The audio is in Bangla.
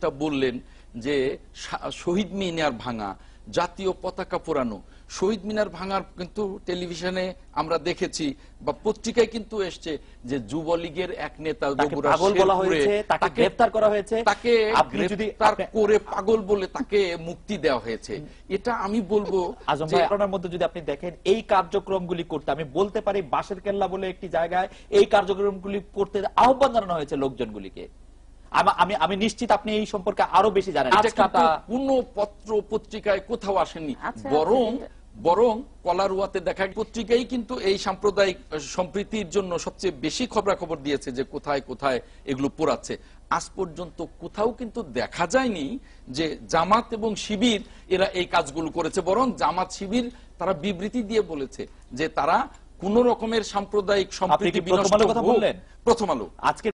যেটা বললেন যে শহীদ মিনার ভাঙা জাতীয় পতাকা পোড়ানো। শহীদ মিনার ভাঙার কিন্তু টেলিভিশনে আমরা দেখেছি বা পত্রিকায় কিন্তু এসছে যে যুবলীগের এক নেতা তাকে গ্রেফতার করা হয়েছে। তাকে গ্রেফতার করে পাগল বলে তাকে মুক্তি দেওয়া হয়েছে। এটা আমি বলব আজম ভাই আপনার মধ্যে যদি আপনি দেখেন এই কার্যক্রমগুলি করতে আমি বলতে পারি বাঁশের কেল্লা বলে একটি জায়গায় এই কার্যক্রমগুলি করতে আহ্বান জানানো হয়েছে লোকজনগুলিকে। আমা- আমি আমি নিশ্চিত আপনি এই সম্পর্কে আরও বেশি জানেন। এটা আজ কোনো পত্র পত্রিকায় কোথাও আসেনি আচ্ছা, বরং আচ্ছা, বরং কলারুয়াতে দেখা পত্রিকাই কিন্তু এই সাম্প্রদায়িক সম্প্রীতির জন্য সবচেয়ে বেশি খবরাখবর দিয়েছে যে কোথায় কোথায় এগুলো পোড়াচ্ছে। আজ পর্যন্ত কোথাও কিন্তু দেখা যায়নি যে জামাত এবং শিবির এরা এই কাজগুলো করেছে বরং জামাত শিবির তারা বিবৃতি দিয়ে বলেছে যে তারা কোন রকমের সাম্প্রদায়িক সম্প্রীতি বিনষ্ট কথা বললেন? প্রথম আলো। আজকে